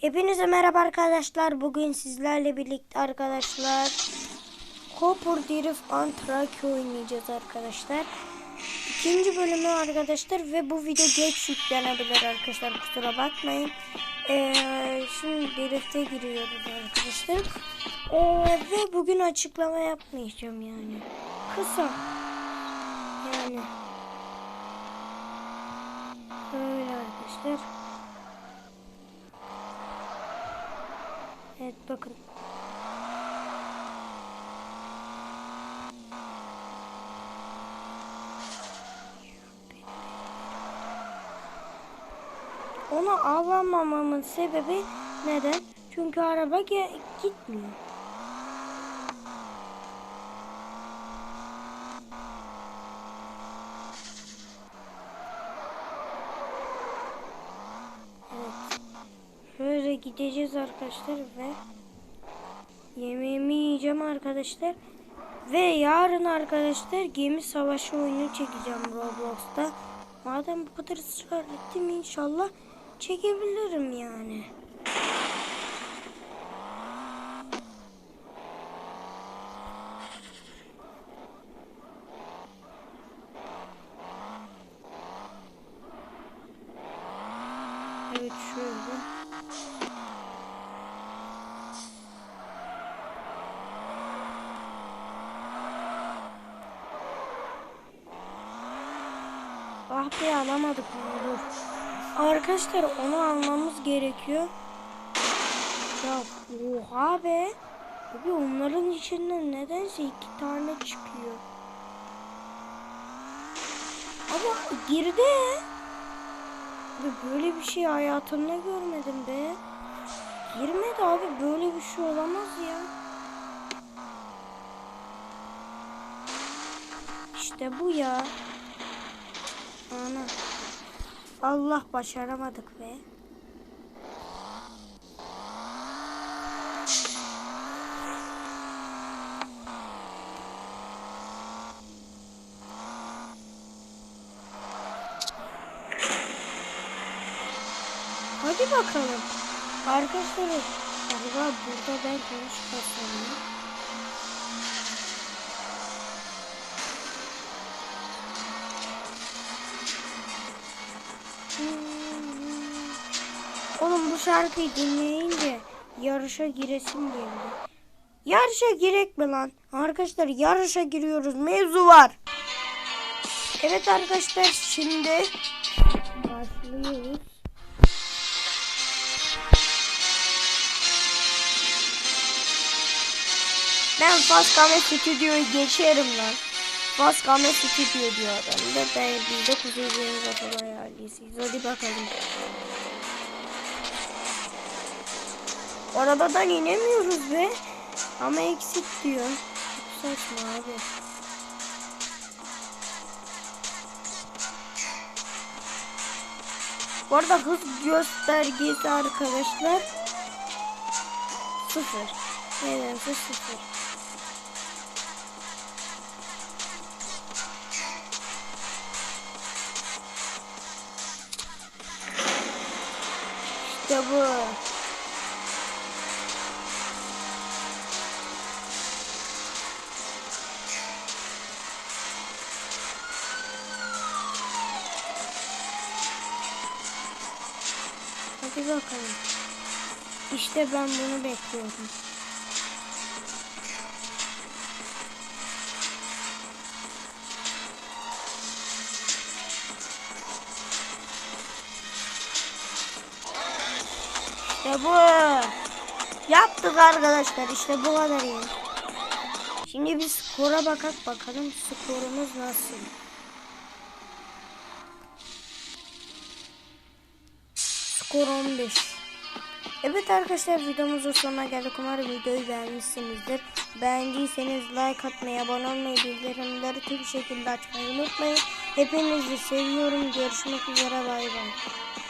Hepinize merhaba arkadaşlar. Bugün sizlerle birlikte arkadaşlar Copper Drift Antraki oynayacağız arkadaşlar. İkinci bölümü arkadaşlar ve bu video geç yüklenebilir arkadaşlar kusura bakmayın. Ee, şimdi Drift'e giriyoruz arkadaşlar. Ee, ve bugün açıklama yapmayacağım yani. Kısa. Yani. Böyle arkadaşlar. Evet bakın. Onu avlamamamın sebebi neden? Çünkü araba gitmiyor. Gideceğiz arkadaşlar ve yemeğimi yiyeceğim arkadaşlar. Ve yarın arkadaşlar gemi savaşı oyunu çekeceğim Roblox'ta. Madem bu kadar ısrar ettim inşallah çekebilirim yani. Evet şöyle. Ah be alamadık dur. Arkadaşlar onu almamız gerekiyor. Ya oha be. Abi onların içinden nedense iki tane çıkıyor. Ama girdi. Abi böyle bir şey hayatımda görmedim be. Girmedi abi böyle bir şey olamaz ya. İşte bu ya. Ana. Allah başaramadık be. Hadi bakalım. Arkadaşlar galiba burada ben konuşmasam ya. Şarkıyı dinleyince yarışa giresim geldi. Yarışa girek mi lan? Arkadaşlar yarışa giriyoruz. Mevzu var. Evet arkadaşlar şimdi başlıyoruz. Ben Faskame Stüdyo'yu geçerim lan. Faskame Stüdyo diyor adam da ben biz de Kuzey Deniz ailesiyiz. Hadi bakalım. Arabadan inemiyoruz be. Ama eksik diyor. Çok saçma abi. Bu arada hız göstergesi arkadaşlar sıfır. Nedense sıfır. İşte bu. Hadi bakalım. İşte ben bunu bekliyordum. İşte bu. Yaptık arkadaşlar. İşte bu kadar iyi. Şimdi bir skora bakak bakalım skorumuz nasıl. Skor 15. Evet arkadaşlar videomuzun sonuna geldik. Umarım videoyu beğenmişsinizdir. Beğendiyseniz like atmayı, abone olmayı, bildirimleri tüm şekilde açmayı unutmayın. Hepinizi seviyorum. Görüşmek üzere. Bay bay.